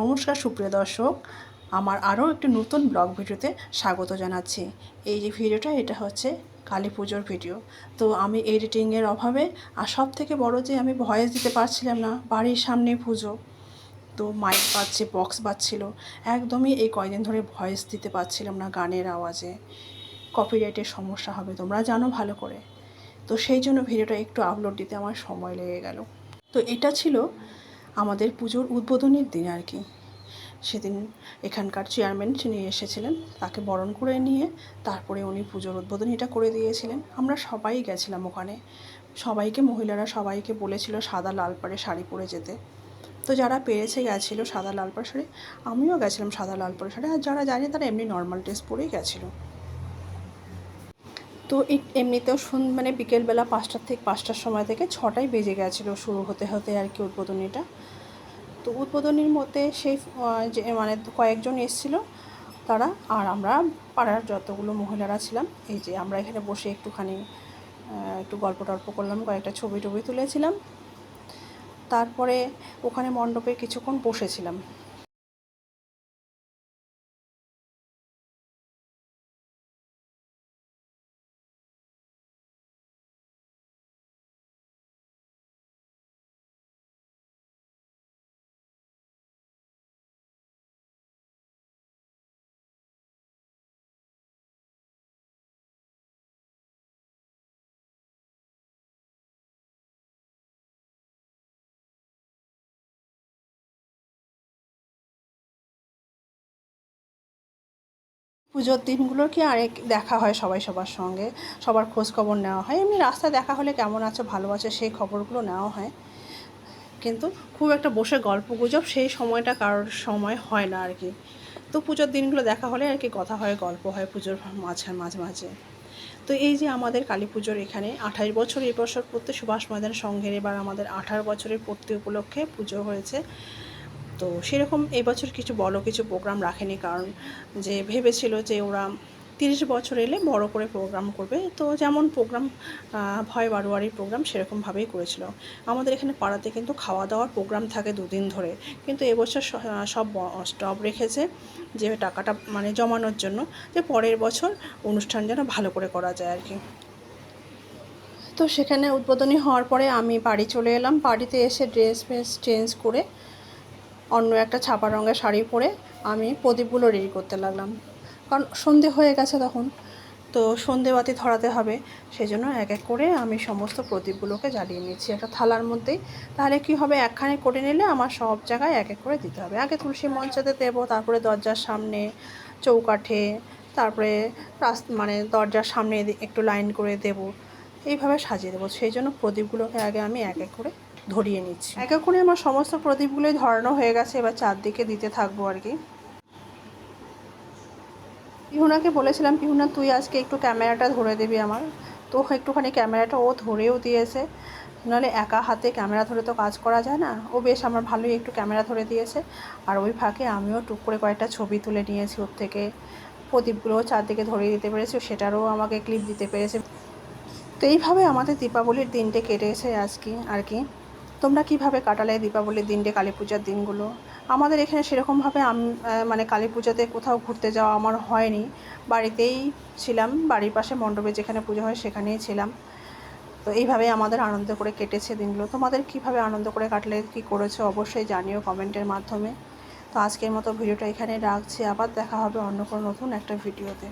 নমস্কার, সুপ্রিয় দর্শক। আমার আরও একটি নতুন ব্লগ ভিডিওতে স্বাগত জানাচ্ছি। এই যে ভিডিওটা, এটা হচ্ছে কালী পুজোর ভিডিও। তো আমি এডিটিংয়ের অভাবে আর সব থেকে বড় যে আমি ভয়েস দিতে পারছিলাম না, বাড়ির সামনে পুজো। তো মাইক বাজছে বক্স বাজছিল। একদমই এই কয়দিন ধরে ভয়েস দিতে পারছিলাম না গানের আওয়াজে। কপিরাইটের সমস্যা হবে, তোমরা জানো ভালো করে। তো সেই জন্য ভিডিওটা একটু আপলোড দিতে আমার সময় লেগে গেল। তো এটা ছিল আমাদের পুজোর উদ্বোধনের দিন আর কি। সেদিন এখানকার চেয়ারম্যান যিনি এসেছিলেন, তাকে বরণ করে নিয়ে তারপরে উনি পুজোর উদ্বোধনীটা করে দিয়েছিলেন। আমরা সবাই গেছিলাম ওখানে। সবাইকে, মহিলারা সবাইকে বলেছিল সাদা লাল পাড়ে শাড়ি পরে যেতে। তো যারা পেরেছে গেছিল সাদা লাল পাড় শাড়ি, আমিও গেছিলাম সাদা লাল পাড় শাড়ি। আর যারা জানে তারা এমনি নর্মাল ড্রেস পরেই গেছিল। তো এমনিতেও শুন মানে বিকেলবেলা পাঁচটার থেকে পাঁচটার সময় থেকে ছটায় বেজে গেছিল শুরু হতে হতে আর কি উদ্বোধনীটা। তো উদ্বোধনীর মধ্যে সেই যে মানে কয়েকজন এসেছিল তারা আর আমরা পাড়ার যতগুলো মহিলারা ছিলাম, এই যে আমরা এখানে বসে একটুখানি একটু গল্প টল্প করলাম, কয়েকটা ছবি টবি তুলেছিলাম। তারপরে ওখানে মণ্ডপে কিছুক্ষণ বসেছিলাম। পুজোর দিনগুলোর কি আরেক দেখা হয় সবাই সবার সঙ্গে? সবার খোঁজ খবর নেওয়া হয়? এমনি রাস্তায় দেখা হলে কেমন আছে, ভালো আছে সেই খবরগুলো নেওয়া হয়। কিন্তু খুব একটা বসে গল্প গুজব সেই সময়টা কারোর সময় হয় না আর কি। তো পুজোর দিনগুলো দেখা হলে আর কি কথা হয়, গল্প হয় পুজোর মাঝে মাঝে মাঝে। তো এই যে আমাদের কালী পুজোর এখানে আঠাশ বছর, এই বছর পড়তে সুভাষ ময়দান সংঘের এবার আমাদের আঠারো বছরের পূর্তি উপলক্ষে পুজো হয়েছে। তো সেরকম এবছর কিছু বড় কিছু প্রোগ্রাম রাখেনি কারণ যে ভেবেছিল যে ওরা তিরিশ বছর এলে বড় করে প্রোগ্রাম করবে। তো যেমন প্রোগ্রাম ভয় বারোয়ারির প্রোগ্রাম সেরকমভাবেই করেছিল। আমাদের এখানে পাড়াতে কিন্তু খাওয়া দাওয়ার প্রোগ্রাম থাকে দুদিন ধরে। কিন্তু এবছর সব স্টপ রেখেছে যে টাকাটা মানে জমানোর জন্য যে পরের বছর অনুষ্ঠান যেন ভালো করে করা যায় আর কি। তো সেখানে উদ্বোধনী হওয়ার পরে আমি বাড়ি চলে এলাম। বাড়িতে এসে ড্রেস ফ্রেস চেঞ্জ করে অন্য একটা ছাপা রঙের শাড়ি পরে আমি প্রদীপগুলো রেডি করতে লাগলাম। কারণ সন্ধে হয়ে গেছে তখন। তো সন্ধেবাতি ধরাতে হবে সেই জন্য এক এক করে আমি সমস্ত প্রদীপগুলোকে জ্বালিয়ে নিচ্ছি একটা থালার মধ্যেই। তাহলে কি হবে? একখানে করে নিলে আমার সব জায়গায় এক এক করে দিতে হবে। আগে তুলসী মঞ্চতে দেবো, তারপরে দরজার সামনে চৌকাঠে, তারপরে রাস- মানে দরজার সামনে একটু লাইন করে দেবো। এইভাবে সাজিয়ে দেবো। সেই জন্য প্রদীপগুলোকে আগে আমি এক এক করে ধরিয়ে নিচ্ছি। এক করে আমার সমস্ত প্রদীপগুলোই ধরানো হয়ে গেছে, এবার চারদিকে দিতে থাকব আর কি। পিহুনাকে বলেছিলাম, পিহুনা, তুই আজকে একটু ক্যামেরাটা ধরে দিবি আমার। তো একটুখানি ক্যামেরাটা ও ধরেও দিয়েছে। নাহলে একা হাতে ক্যামেরা ধরে তো কাজ করা যায় না। ও বেশ আমার ভালোই একটু ক্যামেরা ধরে দিয়েছে। আর ওই ফাঁকে আমিও টুক করে কয়েকটা ছবি তুলে নিয়েছি ওর থেকে। প্রদীপগুলোও চারদিকে ধরিয়ে দিতে পেরেছি সেটারও আমাকে ক্লিপ দিতে পেরেছে। তো এইভাবে আমাদের দীপাবলির দিনটে কেটেছে আজকে আর কি। তোমরা কীভাবে কাটালে দীপাবলির দিনটে, কালী পূজার দিনগুলো? আমাদের এখানে সেরকমভাবে মানে কালী পূজাতে কোথাও ঘুরতে যাওয়া আমার হয়নি। বাড়িতেই ছিলাম, বাড়ির পাশে মণ্ডপে যেখানে পুজো হয় সেখানেই ছিলাম। তো এইভাবেই আমাদের আনন্দ করে কেটেছে দিনগুলো। তোমাদের কীভাবে আনন্দ করে কাটলে, কী করেছ অবশ্যই জানিও কমেন্টের মাধ্যমে। তো আজকের মতো ভিডিওটা এখানে রাখছি। আবার দেখা হবে অন্য কোনো নতুন একটা ভিডিওতে।